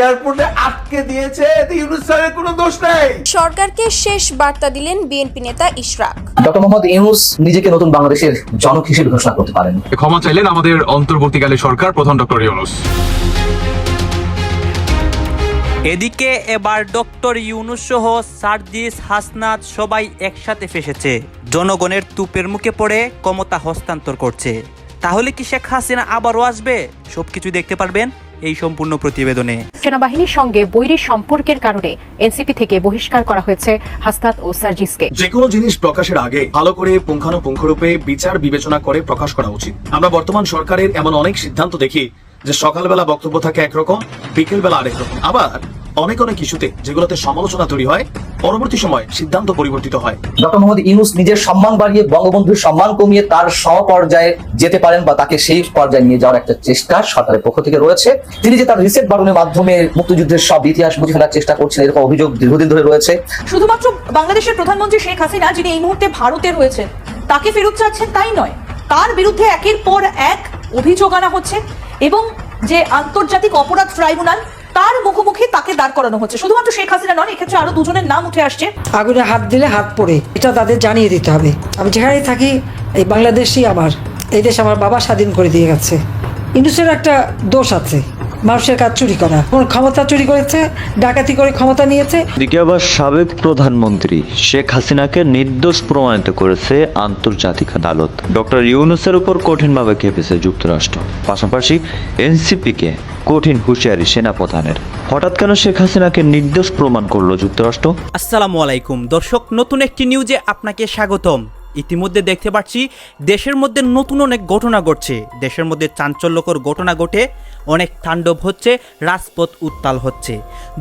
এয়ারপোর্টে আটকে দিয়েছে এতে ইউনুস স্যারের কোনো দোষ নেই। সরকারকে শেষ বার্তা দিলেন বিএনপি নেতা ইশরাক। ডক্টর মোহাম্মদ ইউনুস নিজেকে নতুন বাংলাদেশের জনক হিসেবে ঘোষণা করতে পারেন। ক্ষমা চাইলেন আমাদের অন্তর্বর্তীকালে সরকার প্রধান ডক্টর ইউনুস। এদিকে এবার ডক্টর ইউনুস সহ সার্জিস হাসনাত সবাই একসাথে ফেসেছে। জনগণের তুপের মুখে পড়ে ক্ষমতা হস্তান্তর করছে। তাহলে কি শেখ হাসিনা আবারও আসবে? সবকিছু দেখতে পারবেন এই সম্পূর্ণ প্রতিবেদনে। সেনাবাহিনীর সঙ্গে বৈরী সম্পর্কের কারণে এনসিপি থেকে বহিষ্কার করা হয়েছে হাস্তাত ও সার্জিসকে। যে কোনো জিনিস প্রকাশের আগে ভালো করে পুঙ্খানুপুঙ্খরূপে বিচার বিবেচনা করে প্রকাশ করা উচিত। আমরা বর্তমান সরকারের এমন অনেক সিদ্ধান্ত দেখি যে সকালবেলা বক্তব্য থাকে একরকম বিকেলবেলা আরেক রকম। আবার অনেক অনেক ইস্যুতে যেগুলোতে সমালোচনা তৈরি হয় পরবর্তী সময় সিদ্ধান্ত পরিবর্তিত হয়। ডক্টর মোহাম্মদ ইউনুস নিজের সম্মান বাড়িয়ে বঙ্গবন্ধুর সম্মান কমিয়ে তার সমপর্যায়ে যেতে পারেন বা তাকে সেই পর্যায়ে নিয়ে যাওয়ার একটা চেষ্টা সরকারের পক্ষ থেকে রয়েছে। তিনি যে তার রিসেট বাটনের মাধ্যমে মুক্তিযুদ্ধের সব ইতিহাস বুঝে ফেলার চেষ্টা করছেন এরকম অভিযোগ দীর্ঘদিন ধরে রয়েছে। শুধুমাত্র বাংলাদেশের প্রধানমন্ত্রী শেখ হাসিনা যিনি এই মুহূর্তে ভারতে রয়েছেন তাকে ফেরত চাচ্ছেন তাই নয়। তার বিরুদ্ধে একের পর এক অভিযোগ আনা হচ্ছে এবং যে আন্তর্জাতিক অপরাধ ট্রাইব্যুনাল তার মুখোমুখি তাকে দাঁড় করানো হচ্ছে। শুধুমাত্র শেখ হাসিনা নন, এক্ষেত্রে আরও দুজনের নাম উঠে আসছে। আগুনে হাত দিলে হাত পড়ে, এটা তাদের জানিয়ে দিতে হবে। আমি যেখানেই থাকি, এই বাংলাদেশই আমার, এই দেশ আমার বাবা স্বাধীন করে দিয়ে গেছে। ইন্ডুসের একটা দোষ আছে। মানুষের কাজ চুরি করা। কোন ক্ষমতা চুরি করেছে ডাকাতি করে ক্ষমতা নিয়েছে। এদিকে আবার সাবেক প্রধানমন্ত্রী শেখ হাসিনাকে নির্দোষ প্রমাণিত করেছে আন্তর্জাতিক আদালত। ডক্টর ইউনুসের উপর কঠিনভাবে খেপেছে যুক্তরাষ্ট্র। পাশাপাশি এনসিপিকে কঠিন হুঁশিয়ারি সেনাপ্রধানের। হঠাৎ কেন শেখ হাসিনাকে নির্দোষ প্রমাণ করল যুক্তরাষ্ট্র? আসসালামু আলাইকুম। দর্শক নতুন একটি নিউজে আপনাকে স্বাগতম। ইতিমধ্যে দেখতে পাচ্ছি দেশের মধ্যে নতুন অনেক ঘটনা ঘটছে। দেশের মধ্যে চাঞ্চল্যকর ঘটনা ঘটে অনেক তাণ্ডব হচ্ছে, রাজপথ উত্তাল হচ্ছে।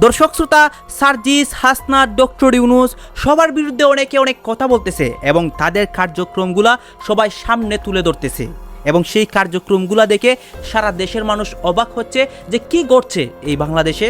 দর্শক শ্রোতা, সার্জিস হাসনা ডক্টর ইউনুস সবার বিরুদ্ধে অনেকে অনেক কথা বলতেছে এবং তাদের কার্যক্রমগুলা সবাই সামনে তুলে ধরতেছে। এবং সেই কার্যক্রমগুলা দেখে সারা দেশের মানুষ অবাক হচ্ছে যে কি ঘটছে এই বাংলাদেশে।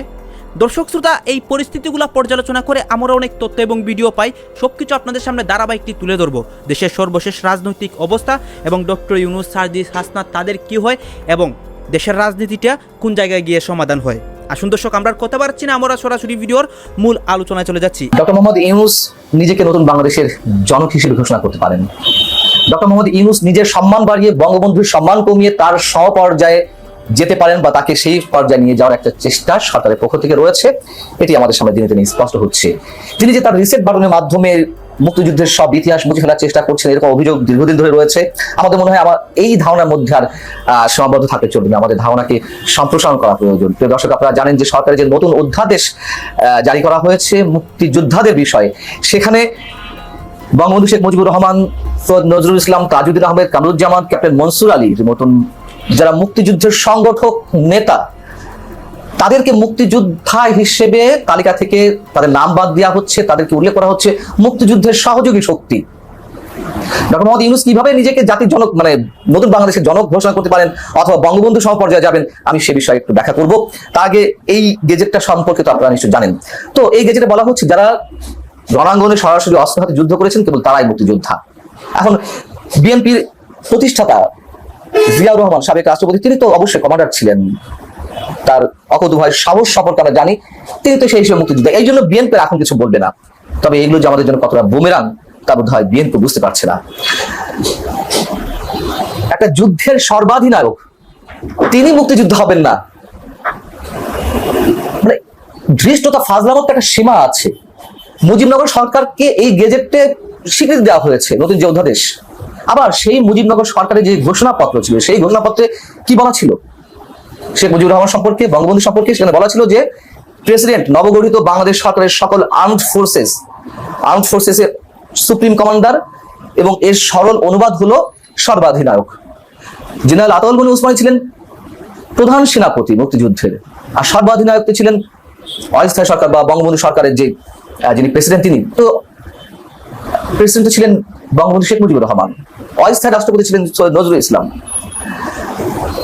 দর্শক শ্রোতা, এই পরিস্থিতিগুলো পর্যালোচনা করে আমরা অনেক তথ্য এবং ভিডিও পাই সব কিছু আপনাদের সামনে ধারাবাহিকটি তুলে ধরবো। দেশের সর্বশেষ রাজনৈতিক অবস্থা এবং ডক্টর ইউনুস, সার্জিস, হাসনাত তাদের কি হয় এবং দেশের রাজনীতিটা কোন জায়গায় গিয়ে সমাধান হয়? আসুন দর্শক, আমরা কথা বাড়ছি না, আমরা সরাসরি ভিডিওর মূল আলোচনায় চলে যাচ্ছি। ডক্টর মোহাম্মদ ইউনুস নিজেকে নতুন বাংলাদেশের জনক হিসেবে ঘোষণা করতে পারেন। ডক্টর মোহাম্মদ ইউনুস নিজের সম্মান বাড়িয়ে বঙ্গবন্ধুর সম্মান কমিয়ে তার সমপর্যায়ে যেতে পারেন বা তাকে সেই পর্যায়ে নিয়ে যাওয়ার একটা চেষ্টা সরকারের পক্ষ থেকে রয়েছে। এটি আমাদের সামনে দিনে দিনে স্পষ্ট হচ্ছে। তিনি যে তার রিসেট বাটনের মাধ্যমে মুক্তিযুদ্ধের সব ইতিহাস বুঝে ফেলার চেষ্টা করছেন, এরকম অভিযোগ দীর্ঘদিন ধরে রয়েছে। আমাদের মনে হয় আমার এই ধারণার মধ্যে আর সীমাবদ্ধ থাকতে চলবে আমাদের ধারণাকে সম্প্রসারণ করা প্রয়োজন। প্রিয় দর্শক, আপনারা জানেন যে সরকারের যে নতুন অধ্যাদেশ জারি করা হয়েছে মুক্তিযোদ্ধাদের বিষয়ে, সেখানে বঙ্গবন্ধু শেখ মুজিবুর রহমান সৈয়দ নজরুল ইসলাম তাজুদ্দিন আহমেদ, কামরুজ্জামান, ক্যাপ্টেন মনসুর আলীর নতুন যারা মুক্তিযুদ্ধের সংগঠক নেতা তাদেরকে মুক্তিযোদ্ধা হিসেবে তালিকা থেকে তাদের নাম বাদ দেওয়া হচ্ছে, তাদেরকে উল্লেখ করা হচ্ছে মুক্তিযুদ্ধের সহযোগী শক্তি। ডক্টর মোহাম্মদ ইউনুস কীভাবে নিজেকে জাতির জনক মানে নতুন বাংলাদেশের জনক ঘোষণা করতে পারেন অথবা বঙ্গবন্ধু সমপর্যায়ে যাবেন, আমি সে বিষয়ে একটু ব্যাখ্যা করব। তার আগে এই গেজেটটা সম্পর্কে তো আপনারা নিশ্চয় জানেন। তো এই গেজেটে বলা হচ্ছে, যারা রণাঙ্গনে সরাসরি অস্ত্র হাতে যুদ্ধ করেছেন, কেবল তারাই মুক্তিযোদ্ধা। এখন বিএনপির প্রতিষ্ঠাতা জিয়াউর রহমান, সাবেক রাষ্ট্রপতি, তিনি তো অবশ্যই কমান্ডার ছিলেন। তার অকদু ভাই সাহস সম্পর্কে আমরা জানি, তিনি তো সেই হিসেবে মুক্তিযোদ্ধা এই জন্য বিএনপি এখন কিছু বলবে না। তবে এগুলো যে আমাদের জন্য কতটা বুমেরাং, তা বোধ হয় বিএনপি বুঝতে পারছে না। একটা যুদ্ধের সর্বাধিনায়ক, তিনি মুক্তিযুদ্ধ হবেন না। মানে ধৃষ্টতা ফাজলামত একটা সীমা আছে। মুজিবনগর সরকারকে এই গেজেটে স্বীকৃতি দেওয়া হয়েছে, নতুন যে অধ্যাদেশ। আবার সেই মুজিবনগর সরকারের যে ঘোষণাপত্র ছিল, সেই ঘোষণাপত্রে কি বলা ছিল? শেখ মুজিবুর রহমান সম্পর্কে, বঙ্গবন্ধু সম্পর্কে, সেখানে বলা ছিল যে প্রেসিডেন্ট নবগঠিত বাংলাদেশ সরকারের সকল আর্মড ফোর্সেস আর্মড ফোর্সেস এর সুপ্রিম কমান্ডার এবং এর সরল অনুবাদ হলো সর্বাধিনায়ক। জেনারেল আতাউল গনি উসমানী ছিলেন প্রধান সেনাপতি মুক্তিযুদ্ধের, আর সর্বাধিনায়ক ছিলেন অস্থায়ী সরকার বা বঙ্গবন্ধু সরকারের যে যিনি প্রেসিডেন্ট তিনি। তো প্রেসিডেন্ট ছিলেন বঙ্গবন্ধু শেখ মুজিবুর রহমান, অস্থায়ী রাষ্ট্রপতি ছিলেন নজরুল ইসলাম।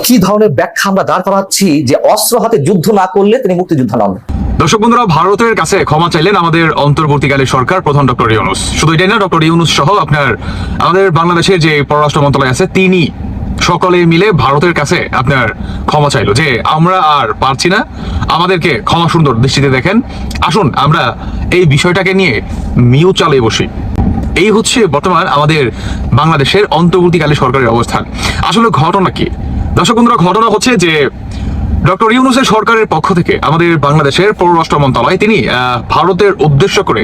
কি ধরনের ব্যাখ্যা আমরা দাঁড় করাচ্ছি যে অস্ত্র হাতে যুদ্ধ না করলে তিনি মুক্তিযোদ্ধা নন? দর্শক বন্ধুরা, ভারতের কাছে ক্ষমা চাইলেন আমাদের অন্তর্বর্তীকালে সরকার প্রধান ডক্টর ইউনুস। শুধু এটাই না, ডক্টর ইউনুস সহ আপনার, আমাদের বাংলাদেশের যে পররাষ্ট্র মন্ত্রণালয় আছে, তিনি সকলে মিলে ভারতের কাছে আপনার ক্ষমা চাইলো যে আমরা আর পারছি না। আমাদেরকে ক্ষমা সুন্দর দৃষ্টিতে দেখেন। আসুন, আমরা এই বিষয়টাকে নিয়ে মিউচালে বসি। এই হচ্ছে বর্তমান আমাদের বাংলাদেশের অন্তর্বর্তীকালে সরকারের অবস্থান। আসলে ঘটনা কি? দর্শক বন্ধুরা, ঘটনা হচ্ছে যে ডক্টর ইউনুসের সরকারের পক্ষ থেকে আমাদের বাংলাদেশের পররাষ্ট্র মন্ত্রণালয়, তিনি ভারতের উদ্দেশ্য করে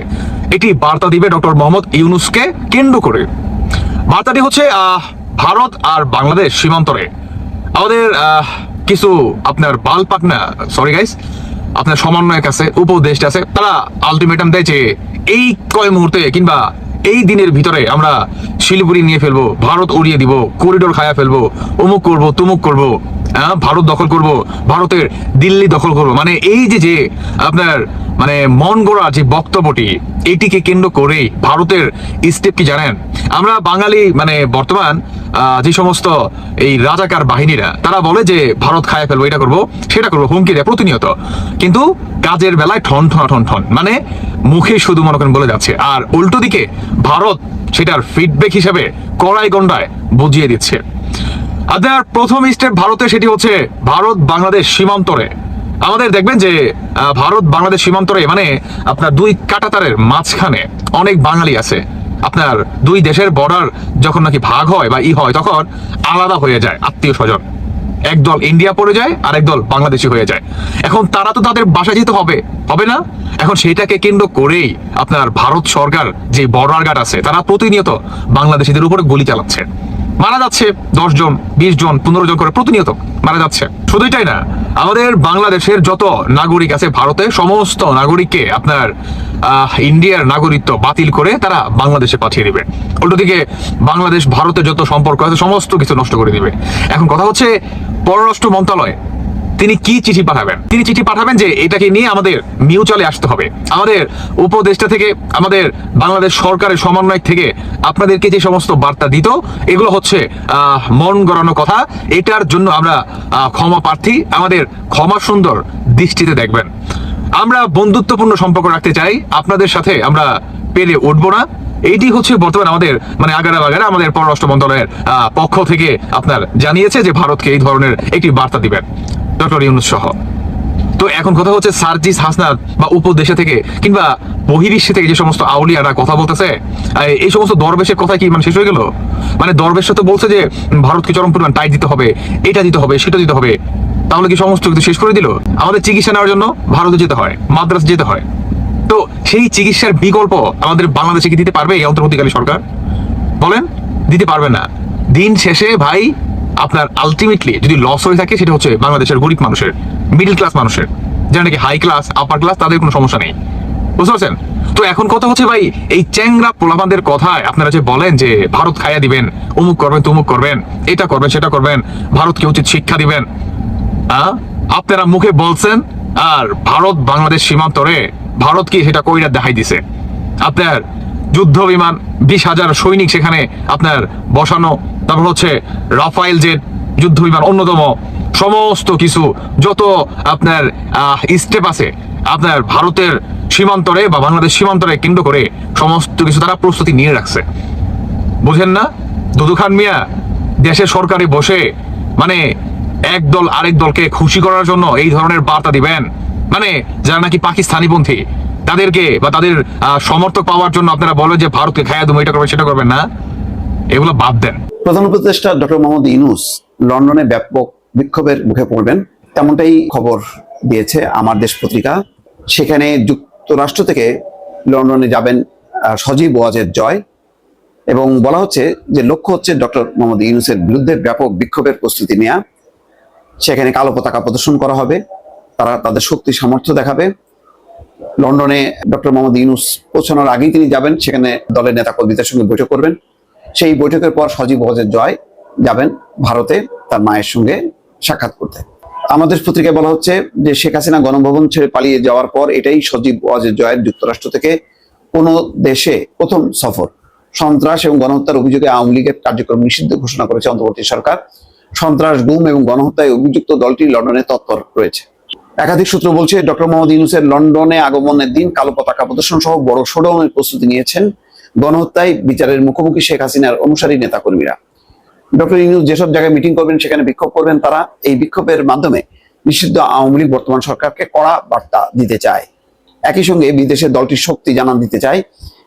একটি বার্তা দিবে ডক্টর মোহাম্মদ ইউনুসকে কেন্দ্র করে। বার্তাটি হচ্ছে ভারত আর বাংলাদেশ সীমান্তরে। আমাদের কিছু আপনার বাল পাকনা সরি গাইস আপনার সমন্বয়ের আছে, উপদেষ্টা আছে, তারা আলটিমেটাম দেয় যে এই কয় মুহূর্তে কিংবা এই দিনের ভিতরে আমরা শিলিগুড়ি নিয়ে ফেলব, ভারত উড়িয়ে দিব, করিডোর খায়া ফেলব, অমুক করব, তুমুক করব হ্যাঁ ভারত দখল করব, ভারতের দিল্লি দখল করব। মানে এই যে যে আপনার মানে মন গড়া যে বক্তব্যটি এটিকে কেন্দ্র করে ভারতের স্টেপ কি জানেন। আমরা বাঙালি মানে বর্তমান যে সমস্ত এই রাজাকার বাহিনীরা, তারা বলে যে ভারত খায় ফেলব, এটা করব, সেটা করব হুমকি দেয় প্রতিনিয়ত। কিন্তু কাজের বেলায় ঠন ঠন ঠন ঠন মানে মুখে শুধু মনে করেন বলে যাচ্ছে। আর উল্টো দিকে ভারত সেটার ফিডব্যাক হিসেবে কড়াই গন্ডায় বুঝিয়ে দিচ্ছে। আপনার প্রথম স্টেপ ভারতে সেটি হচ্ছে ভারত বাংলাদেশ সীমান্তরে। আমাদের দেখবেন যে ভারত বাংলাদেশ সীমান্তরে মানে আপনার দুই কাটাতারের মাঝখানে অনেক বাঙালি আছে। আপনার দুই দেশের বর্ডার যখন নাকি ভাগ হয় বা ই হয়, তখন আলাদা হয়ে যায় আত্মীয় স্বজন। একদল ইন্ডিয়া পড়ে যায় আর একদল বাংলাদেশি হয়ে যায়। এখন তারা তো তাদের বাসা যেতে হবে হবে না? এখন সেটাকে কেন্দ্র করেই আপনার ভারত সরকার যে বর্ডার গার্ড আছে, তারা প্রতিনিয়ত বাংলাদেশিদের উপরে গুলি চালাচ্ছে। মারা যাচ্ছে দশ জন, বিশ জন, পনেরো জন করে প্রতিনিয়ত মারা যাচ্ছে। শুধু এটাই না, আমাদের বাংলাদেশের যত নাগরিক আছে ভারতে, সমস্ত নাগরিককে আপনার ইন্ডিয়ার নাগরিকত্ব বাতিল করে তারা বাংলাদেশে পাঠিয়ে দিবে। উল্টো দিকে বাংলাদেশ, ভারতের যত সম্পর্ক আছে, সমস্ত কিছু নষ্ট করে দিবে। এখন কথা হচ্ছে, পররাষ্ট্র মন্ত্রণালয় তিনি কি চিঠি পাঠাবেন? তিনি চিঠি পাঠাবেন যে এটাকে নিয়ে আমাদের মিউচুয়ালে আসতে হবে। আমাদের উপদেষ্টা থেকে, আমাদের বাংলাদেশ সরকারের সমন্বয় থেকে আপনাদেরকে যে সমস্ত বার্তা দিত, এগুলো হচ্ছে মন গড়ানো কথা। এটার জন্য আমরা ক্ষমা প্রার্থী। আমাদের ক্ষমা সুন্দর দৃষ্টিতে দেখবেন। আমরা বন্ধুত্বপূর্ণ সম্পর্ক রাখতে চাই। আপনাদের সাথে আমরা পেরে উঠবো না। এইটি হচ্ছে বর্তমানে আমাদের মানে আগারা বাগারা আমাদের পররাষ্ট্র মন্ত্রণালয়ের পক্ষ থেকে আপনার জানিয়েছে যে ভারতকে এই ধরনের একটি বার্তা দিবেন। ডক্টর ইউনুস সহ তো এখন কথা হচ্ছে সার্জিস হাসনাত বা উপদেশে থেকে কিংবা বহির্বিশ্বে থেকে যে সমস্ত আউলিয়ারা কথা বলতেছে, এই সমস্ত দরবেশের কথা কি মানে শেষ হয়ে গেল? মানে দরবেশ তো বলছে যে ভারতকে চরম পরিমাণ টাইট দিতে হবে, এটা দিতে হবে, সেটা দিতে হবে, তাহলে কি সমস্ত কিছু শেষ করে দিল? আমাদের চিকিৎসা নেওয়ার জন্য ভারতে যেতে হয়, মাদ্রাস যেতে হয়। তো সেই চিকিৎসার বিকল্প আমাদের বাংলাদেশে কি দিতে পারবে এই অন্তর্বর্তীকালী সরকার? বলেন, দিতে পারবে না। দিন শেষে ভাই আপনার আলটিমেটলি যদি লস হয়ে থাকে, সেটা হচ্ছে বাংলাদেশের গরিব মানুষের মিডল ক্লাস মানুষের, যারা নাকি হাই ক্লাস আপার ক্লাস তাদের কোনো সমস্যা নেই। বুঝতে পারছেন? তো এখন কথা হচ্ছে ভাই, এই চ্যাংরা পোলাপানদের কথায় আপনারা যে বলেন যে ভারত খাইয়া দিবেন, অমুক করবেন, তুমুক করবেন, এটা করবেন, সেটা করবেন, ভারতকে উচিত শিক্ষা দিবেন? আপনারা মুখে বলছেন, আর ভারত বাংলাদেশ সীমান্তরে, ভারত কি সেটা কইরা দেখাই দিছে। আপনার যুদ্ধ বিমান বিশ হাজার সৈনিক সেখানে আপনার বসানো। তারপর হচ্ছে রাফাইল জেট যুদ্ধ বিমান অন্যতম সমস্ত কিছু। যত আপনার স্টেপ আছে, আপনার ভারতের সীমান্তরে বা বাংলাদেশ সীমান্তরে কেন্দ্র করে সমস্ত কিছু তারা প্রস্তুতি নিয়ে রাখছে। বুঝেন না? দুদু খান মিয়া, দেশের সরকারে বসে মানে এক দল আরেক দলকে খুশি করার জন্য এই ধরনের বার্তা দিবেন। মানে যারা নাকি পাকিস্তানিপন্থী তাদেরকে বা তাদের সমর্থক পাওয়ার জন্য আপনারা বলেন যে ভারতকে খায়া দেবো, এটা করবেন, সেটা করবেন না। এগুলো বাদ দেন। প্রধান উপদেষ্টা ডক্টর মোহাম্মদ ইনুস লন্ডনে ব্যাপক বিক্ষোভের মুখে পড়বেন। তেমনটাই খবর দিয়েছে আমার দেশ পত্রিকা। সেখানে যুক্তরাষ্ট্র থেকে লন্ডনে যাবেন সজীব ওয়াজের জয়। এবং বলা হচ্ছে যে লক্ষ্য হচ্ছে ডক্টর মোহাম্মদ ইউনুসের বিরুদ্ধে ব্যাপক বিক্ষোভের প্রস্তুতি নেওয়া সেখানে কালো পতাকা প্রদর্শন করা হবে। তারা তাদের শক্তি সামর্থ্য দেখাবে। লন্ডনে ডক্টর মোহাম্মদ ইউনুস পৌঁছানোর আগেই তিনি যাবেন, সেখানে দলের নেতা কর্মীদের সঙ্গে বৈঠক করবেন। সেই বৈঠকের পর সজীব ওয়াজের জয় যাবেন ভারতে তার মায়ের সঙ্গে সাক্ষাৎ করতে। আমাদের পত্রিকায় বলা হচ্ছে যে শেখ হাসিনা গণভবন ছেড়ে পালিয়ে যাওয়ার পর এটাই সজীব ওয়াজের জয়ের যুক্তরাষ্ট্র থেকে কোনো দেশে প্রথম সফর। সন্ত্রাস এবং গণহত্যার অভিযোগে আওয়ামী লীগের কার্যক্রম নিষিদ্ধ ঘোষণা করেছে অন্তর্বর্তী সরকার। সন্ত্রাস, গুম এবং গণহত্যায় অভিযুক্ত দলটি লন্ডনে তৎপর রয়েছে। একাধিক সূত্র বলছে, ডক্টর মোহাম্মদ ইউনুসের লন্ডনে আগমনের দিন কালো পতাকা প্রদর্শন সহ বড় শোডাউনের প্রস্তুতি নিয়েছেন গণহত্যায় বিচারের মুখোমুখি শেখ হাসিনার অনুসারী নেতাকর্মীরা। ডক্টর ইউনুস যেসব জায়গায় মিটিং করবেন, সেখানে বিক্ষোভ করবেন, তারা এই বিক্ষোভের মাধ্যমে নিষিদ্ধ আওয়ামী লীগ বর্তমান সরকারকে কড়া বার্তা দিতে চায়। একই সঙ্গে বিদেশের দলটির শক্তি জানান দিতে চায়।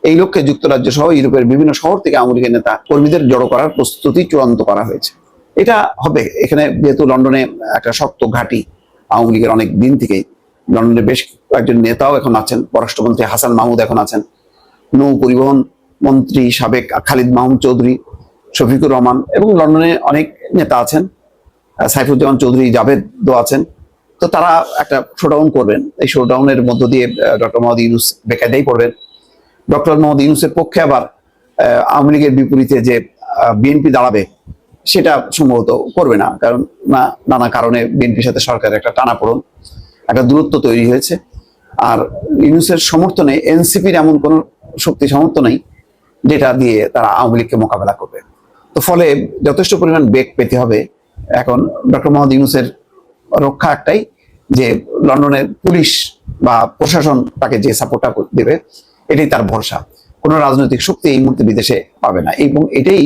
এই লক্ষ্যে যুক্তরাজ্য সহ ইউরোপের বিভিন্ন শহর থেকে আওয়ামী লীগের নেতা কর্মীদের জড়ো করার প্রস্তুতি চূড়ান্ত করা হয়েছে। এটা হবে এখানে যেহেতু লন্ডনে একটা শক্ত ঘাঁটি। আওয়ামী লীগের অনেক দিন থেকেই লন্ডনে বেশ কয়েকজন নেতাও এখন আছেন। পররাষ্ট্রমন্ত্রী হাসান মাহমুদ এখন আছেন। নৌ পরিবহন মন্ত্রী সাবেক খালিদ মাহমুদ চৌধুরী, শফিকুর রহমান এবং লন্ডনে অনেক নেতা আছেন। সাইফুজ্জামান চৌধুরী, জাভেদও আছেন। তো তারা একটা শোডাউন করবেন। এই শোডাউনের মধ্য দিয়ে ডক্টর মোহাম্মদ ইউনুস বেকায়দাই পড়বেন। ডক্টর মোহাম্মদ ইউনুসের পক্ষে আবার আওয়ামী লীগের বিপরীতে যে বিএনপি দাঁড়াবে সেটা সম্ভবত করবে না, কারণ না, নানা কারণে বিএনপির সাথে সরকারের একটা টানাপোড়ন, একটা দূরত্ব তৈরি হয়েছে। আর ইউনুসের সমর্থনে এনসিপির এমন কোনো শক্তি সামর্থ্য নেই যেটা দিয়ে তারা আওয়ামী লীগকে মোকাবেলা করবে। তো ফলে যথেষ্ট পরিমাণ বেগ পেতে হবে এখন ডক্টর মোহাম্মদ ইউনুসের রক্ষা একটাই, যে লন্ডনের পুলিশ বা প্রশাসন তাকে যে সাপোর্টটা দেবে, এটাই তার ভরসা। কোনো রাজনৈতিক শক্তি এই মুহূর্তে বিদেশে পাবে না এবং এটাই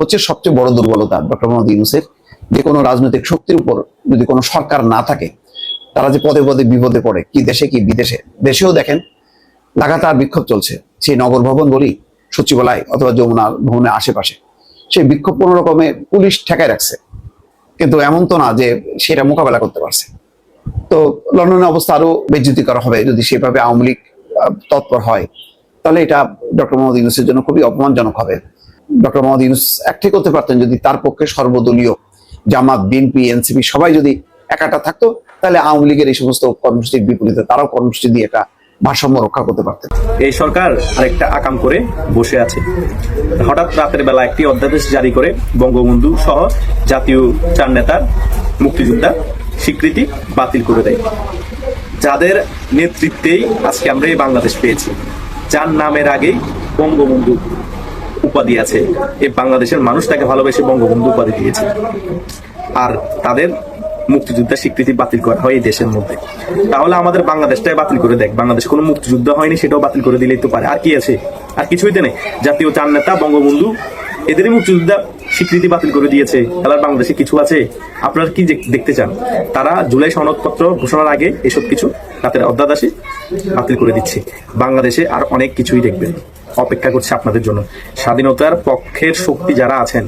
হচ্ছে সবচেয়ে বড় দুর্বলতা ডক্টর মোহাম্মদ ইউনুসের। যে কোনো রাজনৈতিক শক্তির উপর যদি কোনো সরকার না থাকে, তারা যে পদে পদে বিপদে পড়ে, কি দেশে কি বিদেশে, দেশেও দেখেন লাগাতার বিক্ষোভ চলছে। সেই নগর ভবন বলি, সচিবালয় অথবা যমুনা ভবনের আশেপাশে, সেই বিক্ষোভ কোনো রকমে পুলিশ ঠেকায় রাখছে। কিন্তু এমন তো না যে সেটা মোকাবেলা করতে পারছে। তো লন্ডনের অবস্থা আরও বেজ্যুতিকর হবে যদি সেভাবে আওয়ামী লীগ তৎপর হয়। তাহলে এটা ডক্টর মোহাম্মদ ইউনুসের জন্য খুবই অপমানজনক হবে। ডক্টর মোহাম্মদ ইউনুস একটাই করতে পারতেন যদি তার পক্ষে সর্বদলীয় জামাত, বিএনপি, এনসিপি সবাই যদি একাটা থাকতো, তাহলে আওয়ামী লীগের এই সমস্ত কর্মসূচির বিপরীতে তারাও কর্মসূচি দিয়ে একটা ভারসাম্য রক্ষা করতে পারতেন। এই সরকার আরেকটা আকাম করে বসে আছে। হঠাৎ রাতের বেলা একটি অধ্যাদেশ জারি করে বঙ্গবন্ধু সহ জাতীয় চার নেতার মুক্তিযোদ্ধা স্বীকৃতি বাতিল করে দেয়। যাদের নেতৃত্বেই আজকে আমরা এই বাংলাদেশ পেয়েছি। যার নামের আগেই বঙ্গবন্ধু উপাধি আছে এই বাংলাদেশের মানুষ তাকে ভালোবেসে বঙ্গবন্ধু উপাধি দিয়েছে। আর তাদের মুক্তিযুদ্ধের স্বীকৃতি বাতিল করা হয় এই দেশের মধ্যে। তাহলে আমাদের বাংলাদেশটাই বাতিল করে দেখ, বাংলাদেশে কোনো মুক্তিযুদ্ধ হয়নি, সেটাও বাতিল করে দিলেই তো পারে। আর কি আছে? আর কিছুই তো নেই। জাতীয় চার নেতা, বঙ্গবন্ধু, এদেরই মুক্তিযোদ্ধা স্বীকৃতি বাতিল করে দিয়েছে। তাহলে বাংলাদেশে কিছু আছে? আপনারা কি দেখ- দেখতে চান? তারা জুলাই সনদপত্র ঘোষণার আগে এসব কিছু রাতের অধ্যাদেশে বাতিল করে দিচ্ছে। বাংলাদেশে আর অনেক কিছুই দেখবেন। অপেক্ষা করছে আপনাদের জন্য। স্বাধীনতার পক্ষের শক্তি যারা আছেন,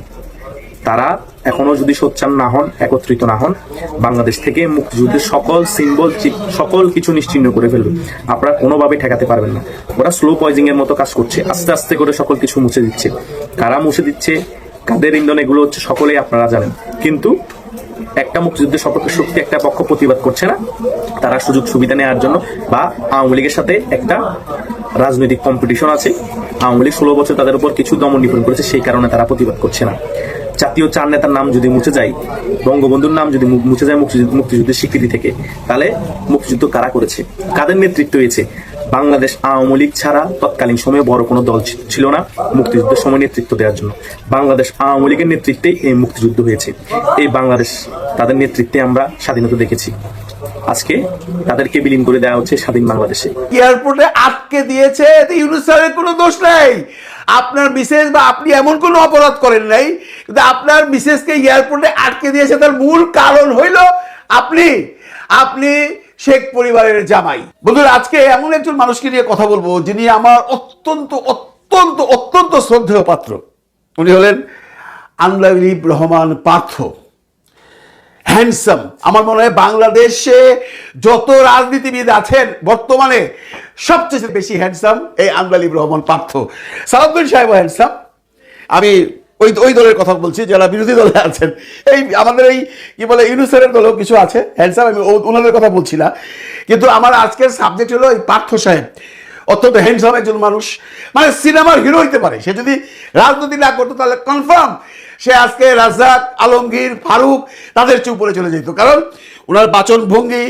তারা এখনও যদি সোচ্চার না হন, একত্রিত না হন, বাংলাদেশ থেকে মুক্তিযুদ্ধের সকল সিম্বল সকল কিছু নিশ্চিহ্ন করে ফেলবে। আপনারা কোনোভাবে ঠেকাতে পারবেন না। ওরা স্লো পয়জিং এর মতো কাজ করছে, আস্তে আস্তে করে সকল কিছু মুছে দিচ্ছে। কারা মুছে দিচ্ছে, কাদের ইন্ধন, এগুলো হচ্ছে সকলেই আপনারা জানেন। কিন্তু একটা মুক্তিযুদ্ধের সপক্ষে শক্তি, একটা পক্ষ প্রতিবাদ করছে না। তারা সুযোগ সুবিধা নেওয়ার জন্য বা আওয়ামী লীগের সাথে একটা রাজনৈতিক কম্পিটিশন আছে। আওয়ামী লীগ ষোলো বছর তাদের উপর কিছু দমন নিপীড়ন করেছে, সেই কারণে তারা প্রতিবাদ করছে না। জাতীয় চার নেতার নাম যদি মুছে যায়, বঙ্গবন্ধুর নাম যদি মুছে যায় মুক্তিযুদ্ধ মুক্তিযুদ্ধের স্বীকৃতি থেকে, তাহলে মুক্তিযুদ্ধ কারা করেছে? কাদের নেতৃত্ব হয়েছে? বাংলাদেশ আওয়ামী লীগ ছাড়া তৎকালীন সময়ে বড় কোনো দল ছিল না মুক্তিযুদ্ধের সময় নেতৃত্ব দেওয়ার জন্য। বাংলাদেশ আওয়ামী লীগের নেতৃত্বে এই মুক্তিযুদ্ধ হয়েছে। এই বাংলাদেশ, তাদের নেতৃত্বে আমরা স্বাধীনতা দেখেছি। আজকে তাদেরকে বিলীন করে দেওয়া হচ্ছে স্বাধীন বাংলাদেশে। এয়ারপোর্টে আটকে দিয়েছে, এতে ইউনুস স্যারের কোনো দোষ নাই। আপনার মিসেস বা আপনি এমন কোনো অপরাধ করেন নাই, কিন্তু আপনার মিসেসকে এয়ারপোর্টে আটকে দিয়েছে, তার মূল কারণ হইল আপনি আপনি শেখ পরিবারের জামাই। বন্ধুরা, আজকে এমন একজন মানুষকে নিয়ে কথা বলব, যিনি আমার অত্যন্ত অত্যন্ত অত্যন্ত শ্রদ্ধেয় পাত্র। উনি হলেন আনলাইব রহমান পার্থ। হ্যান্ডসাম আমার মনে হয় বাংলাদেশে যত রাজনীতিবিদ আছেন, বর্তমানে সবচেয়ে বেশি হ্যান্ডসাম এই আন্দালিব রহমান পার্থ। সালাউদ্দিন সাহেব হ্যান্ডসাম আমি ওই ওই দলের কথা বলছি, যারা বিরোধী দলে আছেন। এই আমাদের এই কি বলে ইউনুসের দলেও কিছু আছে হ্যান্ডসাম আমি ওনাদের কথা বলছি না। কিন্তু আমার আজকের সাবজেক্ট হলো এই পার্থ সাহেব। অত্যন্ত হ্যান্ডসাম একজন মানুষ। মানে সিনেমার হিরো হইতে পারে। সে যদি রাজনীতি না করতো, তাহলে কনফার্ম সে আজকে রাজাক আলমগীর, ফারুক তাদের চেয়ে উপরে চলে যেত। কারণ ওনার বাচন ভঙ্গি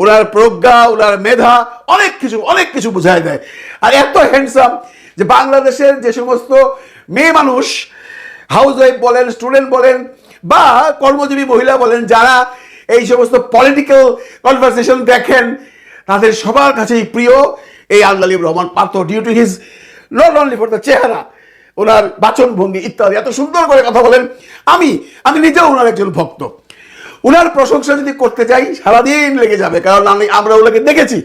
ওনার প্রজ্ঞা ওনার মেধা অনেক কিছু অনেক কিছু বোঝায় দেয়। আর এত হ্যান্ডসাম যে বাংলাদেশের যে সমস্ত মেয়ে মানুষ হাউস ওয়াইফ বলেন স্টুডেন্ট বলেন, বা কর্মজীবী মহিলা বলেন, যারা এই সমস্ত পলিটিক্যাল কনভারসেশন দেখেন, তাদের সবার কাছেই প্রিয় এই আল্লাহ Rahman Partha due to his not only for the চেহারা ওনার বাচন ভঙ্গি ইত্যাদি। এত সুন্দর করে কথা বলেন। আমি আমি নিজেও ওনার একজন ভক্ত। ওনার প্রশংসা যদি করতে চাই, সারাদিন লেগে যাবে। কারণ আমি, আমরা ওনাকে দেখেছি।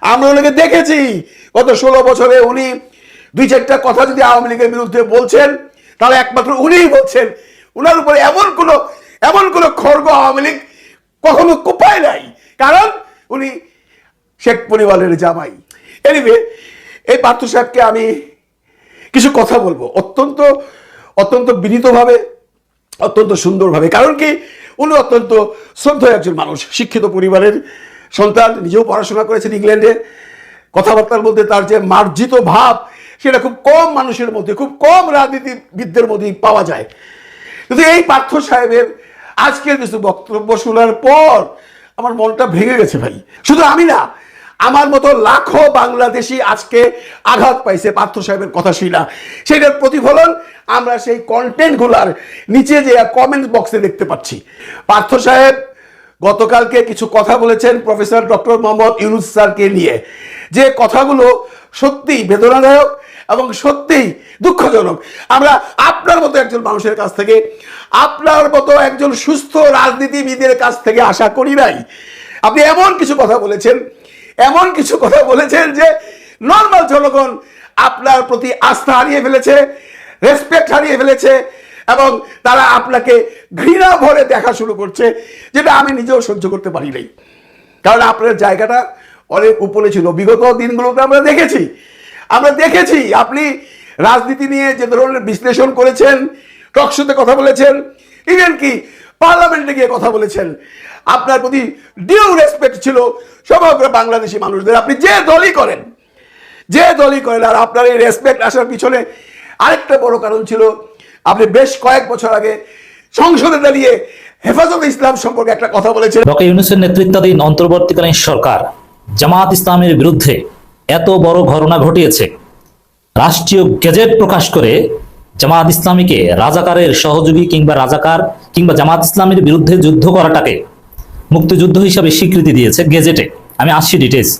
আমরা ওনাকে দেখেছি। গত ষোলো বছরে উনি দুই চারটা কথা যদি আওয়ামী লীগের বিরুদ্ধে বলছেন, তাহলে একমাত্র উনিই বলছেন। ওনার উপরে এমন কোনো এমন কোনো খর্গ আওয়ামী লীগ কখনো কোপায় নাই। কারণ উনি শেখ পরিবারের জামাই। এনিওয়ে এই পার্থ সাহেবকে আমি কিছু কথা বলব। অত্যন্ত অত্যন্ত বিনীতভাবে, অত্যন্ত সুন্দরভাবে। কারণ কি? উনি অত্যন্ত শ্রদ্ধেয় একজন মানুষ, শিক্ষিত পরিবারের সন্তান, নিজেও পড়াশোনা করেছেন ইংল্যান্ডে। কথাবার্তার মধ্যে তার যে মার্জিত ভাব, সেটা খুব কম মানুষের মধ্যে, খুব কম রাজনীতিবিদদের মধ্যেই পাওয়া যায়। কিন্তু এই পার্থ সাহেবের আজকের কিছু বক্তব্য শোনার পর আমার মনটা ভেঙে গেছে ভাই। শুধু আমি না আমার মতো লাখো বাংলাদেশি আজকে আঘাত পাইছে পার্থ সাহেবের কথা না সেটার প্রতিফলন আমরা সেই কন্টেন্টগুলার নিচে যে কমেন্ট বক্সে দেখতে পাচ্ছি। পার্থ সাহেব গতকালকে কিছু কথা বলেছেন প্রফেসর ডক্টর মোহাম্মদ ইউনুস স্যারকে নিয়ে। যে কথাগুলো সত্যি বেদনাদায়ক এবং সত্যিই দুঃখজনক। আমরা আপনার মতো একজন মানুষের কাছ থেকে, আপনার মতো একজন সুস্থ রাজনীতিবিদের কাছ থেকে আশা করি নাই। আপনি এমন কিছু কথা বলেছেন এমন কিছু কথা বলেছেন যে নর্মাল জনগণ আপনার প্রতি আস্থা হারিয়ে ফেলেছে রেসপেক্ট হারিয়ে ফেলেছে এবং তারা আপনাকে ঘৃণা ভরে দেখা শুরু করছে যেটা আমি নিজেও সহ্য করতে পারি নাই। কারণ আপনার জায়গাটা অনেক উপরে ছিল। বিগত দিনগুলোতে আমরা দেখেছি। আমরা দেখেছি আপনি রাজনীতি নিয়ে যে ধরনের বিশ্লেষণ করেছেন টকশোতে কথা বলেছেন ইভেন কি পার্লামেন্টে গিয়ে কথা বলেছেন। আপনার প্রতি ডিউ রেসপেক্ট ছিল সমগ্র বাংলাদেশি মানুষদের। আপনি যে দলই করেন, যে দলই করেন, আর আপনার এই রেসপেক্ট আসার পিছনে আরেকটা বড় কারণ ছিল, আপনি বেশ কয়েক বছর আগে সংসদে দাঁড়িয়ে হেফাজত ইসলাম সম্পর্কে একটা কথা বলেছেন। ডক্টর ইউনুসের নেতৃত্বাধীন অন্তর্বর্তীকালীন সরকার জামাত ইসলামের বিরুদ্ধে এত বড় ঘটনা ঘটিয়েছে। রাষ্ট্রীয় গেজেট প্রকাশ করে জামাত ইসলামীকে রাজাকারের সহযোগী কিংবা রাজাকার কিংবা জামাত ইসলামের বিরুদ্ধে যুদ্ধ করাটাকে মুক্তিযুদ্ধ হিসাবে স্বীকৃতি দিয়েছে গেজেটে। আমি আসছি ডিটেলস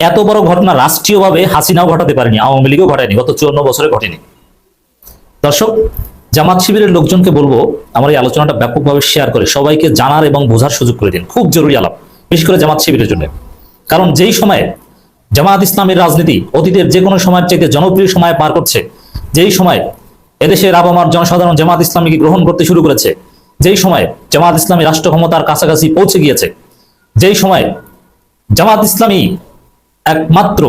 এত বড় ঘটনা রাষ্ট্রীয়ভাবে হাসিনাও ঘটাতে পারেনি, আওয়ামী লীগও ঘটায়নি, গত চুয়ান্ন বছরে ঘটেনি। দর্শক, জামাত শিবিরের লোকজনকে বলব, আমার এই আলোচনাটা ব্যাপকভাবে শেয়ার করে, সবাইকে জানার এবং বোঝার সুযোগ করে দিন। খুব জরুরি আলাপ, বিশেষ করে জামাত শিবিরের জন্য। কারণ যেই সময়ে জামাত ইসলামের রাজনীতি অতীতের যে কোনো সময়ের চাইতে জনপ্রিয় সময় পার করছে, যেই সময় এদেশের আবামার জনসাধারণ জামাত ইসলামীকে গ্রহণ করতে শুরু করেছে যেই সময় জামাত ইসলামী রাষ্ট্র ক্ষমতার কাছাকাছি পৌঁছে গিয়েছে, যেই সময় জামাত ইসলামী একমাত্র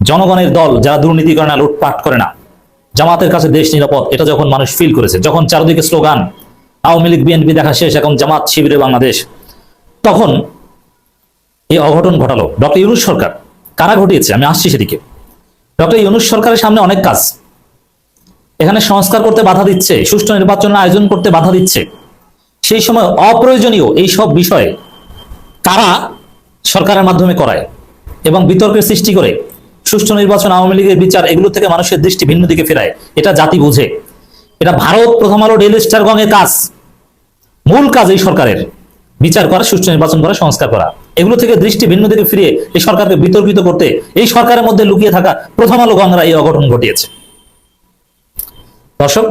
জনগণের দল যারা দুর্নীতি করে না, লুটপাট করে না, জামাতের কাছে দেশ নিরাপদ, এটা যখন মানুষ ফিল করেছে, যখন চারদিকে স্লোগান, আওয়ামী লীগ, বিএনপি দেখা শেষ, এখন জামাত শিবিরে বাংলাদেশ, তখন এই অঘটন ঘটালো। ডক্টর ইউনুস সরকার, কারা ঘটিয়েছে? আমি আসছি সেদিকে। ডক্টর ইউনুস সরকারের সামনে অনেক কাজ। এখানে সংস্কার করতে বাধা দিচ্ছে, সুষ্ঠু নির্বাচনের আয়োজন করতে বাধা দিচ্ছে। সেই সময় অপ্রয়োজনীয় এই সব বিষয়ে কারা সরকারের মাধ্যমে করায় এবং বিতর্কের সৃষ্টি করে, সুষ্ঠু নির্বাচন, আওয়ামী লীগের বিচার, এগুলো থেকে মানুষের দৃষ্টি ভিন্ন দিকে ফেরায়, এটা জাতি বুঝে। এটা ভারত প্রথম আলো ডেলি স্টার গঙের কাজ। মূল কাজ এই সরকারের, বিচার করা, সুষ্ঠু নির্বাচন করা, সংস্কার করা। এগুলো থেকে দৃষ্টি ভিন্ন দিকে ফিরিয়ে এই সরকারকে বিতর্কিত করতে, এই সরকারের মধ্যে লুকিয়ে থাকা প্রথম আলো গঙ্গরা এই অঘটন ঘটিয়েছে। দর্শক,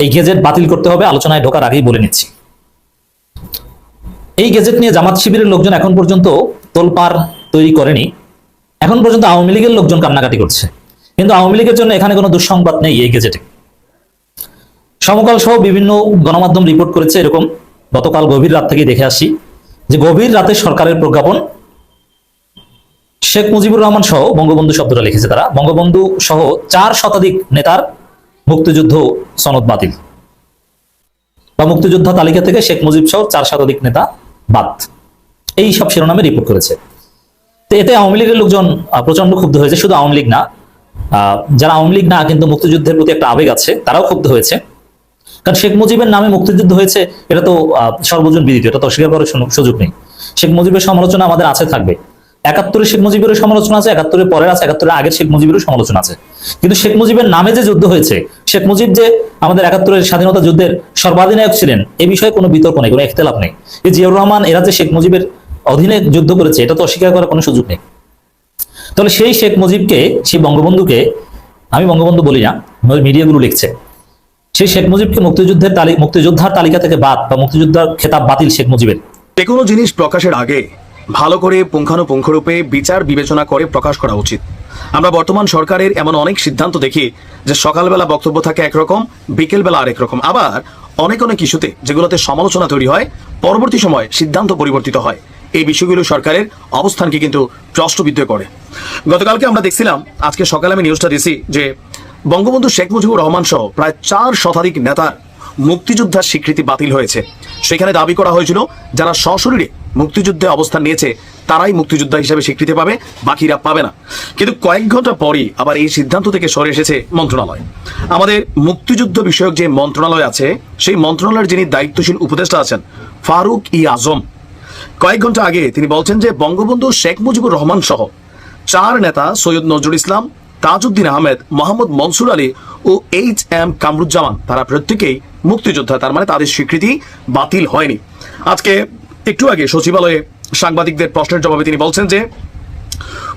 এই গেজেট বাতিল করতে হবে, আলোচনায় ঢোকার আগেই বলে নিচ্ছি। এই গেজেট নিয়ে জামাত শিবিরের লোকজন এখন পর্যন্ত তোলপাড় তৈরি করেনি। এখন পর্যন্ত আওয়ামী লীগের লোকজন কান্নাকাটি করছে। কিন্তু আওয়ামী লীগের জন্য এখানে কোনো দুঃসংবাদ নেই এই গেজেটে। সমকাল সহ বিভিন্ন গণমাধ্যম রিপোর্ট করেছে এরকম। গতকাল গভীর রাত থেকে দেখে আসি যে গভীর রাতে সরকারের প্রজ্ঞাপন শেখ মুজিবুর রহমান সহ বঙ্গবন্ধু শব্দটা লিখেছে তারা। বঙ্গবন্ধু সহ চার শতাধিক নেতার মুক্তিযুদ্ধ সনদ বাতিল। বা মুক্তিযোদ্ধা তালিকা থেকে শেখ মুজিব সহ চার শতাধিক নেতা বাদ। এই সব শিরোনামে রিপোর্ট করেছে। তো এতে আওয়ামী লীগের লোকজন প্রচণ্ড ক্ষুব্ধ হয়েছে। শুধু আওয়ামী লীগ না যারা আওয়ামী লীগ না, কিন্তু মুক্তিযুদ্ধের প্রতি একটা আবেগ আছে, তারাও ক্ষুব্ধ হয়েছে। কারণ শেখ মুজিবের নামে মুক্তিযুদ্ধ হয়েছে, এটা তো সর্বজন বিদিত, এটা তো অস্বীকার করার সুযোগ নেই। শেখ মুজিবের সমালোচনা আমাদের আছে থাকবে। একাত্তরে শেখ মুজিবের সমালোচনা আছে, একাত্তরের পরের আছে, একাত্তরের আগের শেখ মুজিবেরও সমালোচনা আছে। কিন্তু শেখ মুজিবের নামে যে যুদ্ধ হয়েছে, শেখ মুজিব যে আমাদের একাত্তরের স্বাধীনতা যুদ্ধের সর্বাধিনায়ক ছিলেন, এ বিষয়ে কোনো বিতর্ক নেই, কোনো ইখতলাফ নেই। এই জিয়াউর রহমান, এরা যে শেখ মুজিবের অধীনে যুদ্ধ করেছে, এটা তো অস্বীকার করার কোনো সুযোগ নেই। তাহলে সেই শেখ মুজিবকে, সেই বঙ্গবন্ধুকে, আমি বঙ্গবন্ধু বলি না মিডিয়াগুলো লিখছে, সেই শেখ মুজিবকে মুক্তিযুদ্ধের তালি, মুক্তিযোদ্ধার তালিকা থেকে বাদ বা মুক্তিযোদ্ধার খেতাব বাতিল শেখ মুজিবের। যে কোনো জিনিস প্রকাশের আগে ভালো করে পুঙ্খানুপুঙ্খরূপে বিচার বিবেচনা করে প্রকাশ করা উচিত। আমরা বর্তমান সরকারের এমন অনেক সিদ্ধান্ত দেখি যে সকালবেলা বক্তব্য থাকে একরকম, বিকেলবেলা আরেক রকম। আবার অনেক অনেক ইস্যুতে যেগুলোতে সমালোচনা তৈরি হয়, পরবর্তী সময় সিদ্ধান্ত পরিবর্তিত হয়। এই বিষয়গুলো সরকারের অবস্থানকে কিন্তু প্রশ্নবিদ্ধ করে। গতকালকে আমরা দেখছিলাম, আজকে সকালে আমি নিউজটা দিছি যে বঙ্গবন্ধু শেখ মুজিবুর রহমান সহ প্রায় চার শতাধিক নেতার মুক্তিযোদ্ধার স্বীকৃতি বাতিল হয়েছে। সেখানে দাবি করা হয়েছিল, যারা সশরীরে মুক্তিযুদ্ধে অবস্থান নিয়েছে, তারাই মুক্তিযোদ্ধা হিসেবে স্বীকৃতি পাবে, বাকিরা পাবে না। কিন্তু কয়েক ঘণ্টা পরই আবার এই সিদ্ধান্ত থেকে সরে এসেছে মন্ত্রণালয়। আমাদের মুক্তিযুদ্ধ বিষয়ক যে মন্ত্রণালয় আছে, সেই মন্ত্রণালয়ের যিনি দায়িত্বশীল উপদেষ্টা আছেন, ফারুক ই আজম। কয়েক ঘণ্টা আগে তিনি বলছেন যে বঙ্গবন্ধু শেখ মুজিবুর রহমান সহ চার নেতা, সৈয়দ নজরুল ইসলাম, তাজউদ্দিন আহমেদ, মোহাম্মদ মনসুর আলী ও এইচ এম কামরুজ্জামান, তারা প্রত্যেকেই মুক্তিযোদ্ধা, তার মানে তাদের স্বীকৃতি বাতিল হয়নি। আজকে একটু আগে সচিবালয়ে সাংবাদিকদের প্রশ্নের জবাবে তিনি বলছেন যে,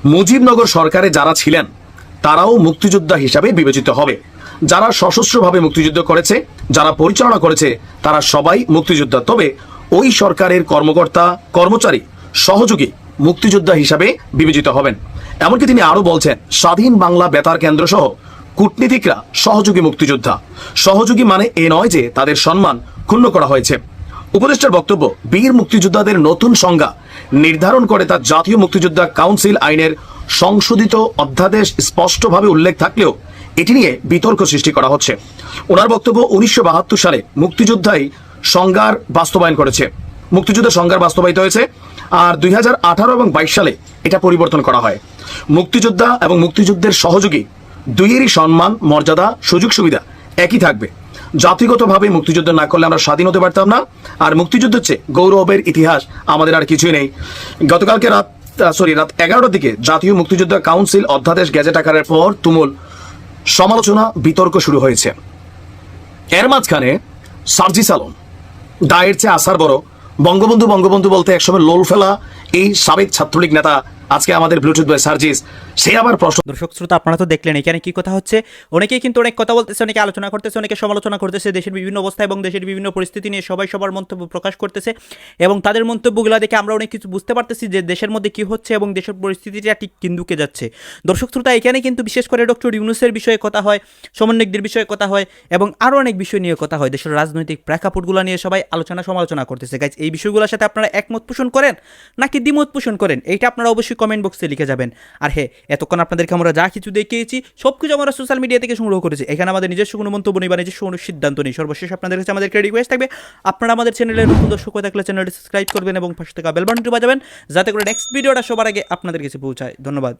মুজিবনগর সরকারে যারা ছিলেন, তারাও মুক্তিযোদ্ধা হিসাবে বিবেচিত হবে। যারা সশস্ত্রভাবে মুক্তিযুদ্ধ করেছে, যারা পরিচালনা করেছে, তারা সবাই মুক্তিযোদ্ধা। তবে ওই সরকারের কর্মকর্তা, কর্মচারী সহযোগী মুক্তিযোদ্ধা হিসাবে বিবেচিত হবেন। এমনকি তিনি আরও বলছেন, স্বাধীন বাংলা বেতার কেন্দ্র সহ কূটনীতিকরা সহযোগী মুক্তিযোদ্ধা। সহযোগী মানে এ নয় যে তাদের সম্মান ক্ষুণ্ণ করা হয়েছে। উপদেষ্টার বক্তব্য, বীর মুক্তিযোদ্ধাদের নতুন সংজ্ঞা নির্ধারণ করে তার জাতীয় মুক্তিযোদ্ধা কাউন্সিল আইনের সংশোধিত অধ্যাদেশ স্পষ্টভাবে উল্লেখ থাকলেও এটি নিয়ে বিতর্ক সৃষ্টি করা হচ্ছে। ওনার বক্তব্য উনিশশো বাহাত্তর সালে মুক্তিযোদ্ধাই সংজ্ঞার বাস্তবায়ন করেছে। মুক্তিযুদ্ধের সংজ্ঞার বাস্তবায়িত হয়েছে আর দুই হাজার আঠারো এবং বাইশ সালে এটা পরিবর্তন করা হয়। মুক্তিযোদ্ধা এবং মুক্তিযুদ্ধের সহযোগী দুইয়েরই সম্মান, মর্যাদা, সুযোগ, সুবিধা একই থাকবে। জাতিগতভাবে মুক্তিযুদ্ধ না করলে আমরা স্বাধীন হতে পারতাম না। আর মুক্তিযুদ্ধ হচ্ছে গৌরবের ইতিহাস আমাদের আর কিছুই নেই। গতকালকে রাত সরি রাত এগারোটার দিকে জাতীয় মুক্তিযোদ্ধা কাউন্সিল অধ্যাদেশ গেজেট আকারের পর তুমুল সমালোচনা, বিতর্ক শুরু হয়েছে। এর মাঝখানে সার্জিস আলম দায়ের চেয়ে আসার বড়, বঙ্গবন্ধু বঙ্গবন্ধু বলতে একসময় লোল ফেলা এই সাবেক ছাত্রলীগ নেতা আজকে আমাদের ব্লুটুথ বয় সার্জিস, সে আবার প্রশ্ন দর্শক শ্রোতা, আপনারা তো দেখলেন, এখানে কি কথা হচ্ছে? অনেকেই কিন্তু অনেক কথা বলতেছে, অনেকে আলোচনা করতেছে, অনেকে সমালোচনা করতেছে, দেশের বিভিন্ন অবস্থা এবং দেশের বিভিন্ন পরিস্থিতি নিয়ে সবাই সবার মন্তব্য প্রকাশ করতেছে এবং তাদের মন্তব্যগুলো দেখে আমরা অনেক কিছু বুঝতে পারতেছি যে দেশের মধ্যে কি হচ্ছে এবং দেশের পরিস্থিতিটা ঠিক কিন্দুকে যাচ্ছে। দর্শক শ্রোতা, এখানে কিন্তু বিশেষ করে ডক্টর ইউনুসের বিষয়ে কথা হয়, সমন্বয়কদের বিষয়ে কথা হয় এবং আরও অনেক বিষয় নিয়ে কথা হয়। দেশের রাজনৈতিক প্রেক্ষাপটগুলো নিয়ে সবাই আলোচনা সমালোচনা করতেছে। গাইজ এই বিষয়গুলোর সাথে আপনারা একমত পোষণ করেন নাকি দ্বিমত পোষণ করেন? এইটা আপনারা অবশ্যই কমেন্ট বক্সে লিখে যাবেন। আর হ্যাঁ এতক্ষণ আপনাদেরকে আমরা যা কিছু দেখিয়েছি সব কিছু আমরা সোশ্যাল মিডিয়া থেকে সংগ্রহ করেছি। এখানে আমাদের নিজস্ব কোনো মন্তব্য নেই বা নিজস্ব কোনো সিদ্ধান্ত নেই। সর্বশেষ আপনাদের কাছে আমাদের রিকোয়েস্ট থাকবে, আপনারা আমাদের চ্যানেলে নতুন দর্শক হয়ে থাকলে চ্যানেলটি সাবস্ক্রাইব করবেন এবং পাশে থাকা বেলবানটি বাজাবেন, যাতে করে নেক্সট ভিডিওটা সবার আগে আপনাদের কাছে পৌঁছায়। ধন্যবাদ।